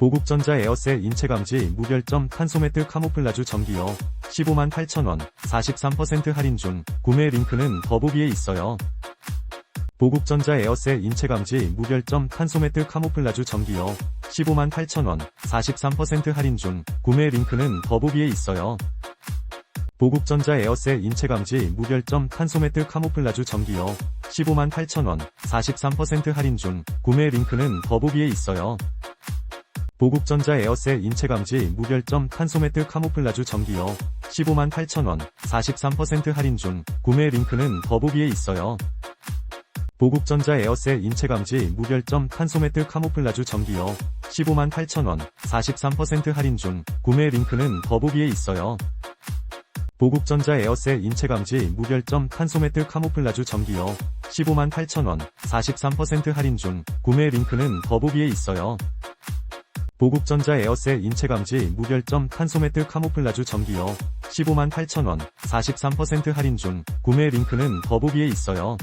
보국전자 에어셀 인체감지 무결점 탄소매트 카모플라주 전기요. 15만 8천원, 43% 할인 중, 구매 링크는 더보기에 있어요. 보국전자 에어셀 인체감지 무결점 탄소매트 카모플라주 전기요. 15만 8천원, 43% 할인 중, 구매 링크는 더보기에 있어요. 보국전자 에어셀 인체감지 무결점 탄소매트 카모플라주 전기요. 15만 8천원, 43% 할인 중, 구매 링크는 더보기에 있어요. 보국전자 에어셀 인체감지 무결점 탄소매트 카모플라주 전기요. 15만 8천원, 43% 할인 중, 구매 링크는 더보기에 있어요. 보국전자 에어셀 인체감지 무결점 탄소매트 카모플라주 전기요. 15만 8천원, 43% 할인 중, 구매 링크는 더보기에 있어요. 보국전자 에어셀 인체감지 무결점 탄소매트 카모플라주 전기요. 15만 8천원, 43% 할인 중, 구매 링크는 더보기에 있어요. 보국전자 에어셀 인체감지 무결점 탄소매트 카모플라주 전기요. 15만 8천원, 43% 할인 중, 구매 링크는 더보기에 있어요.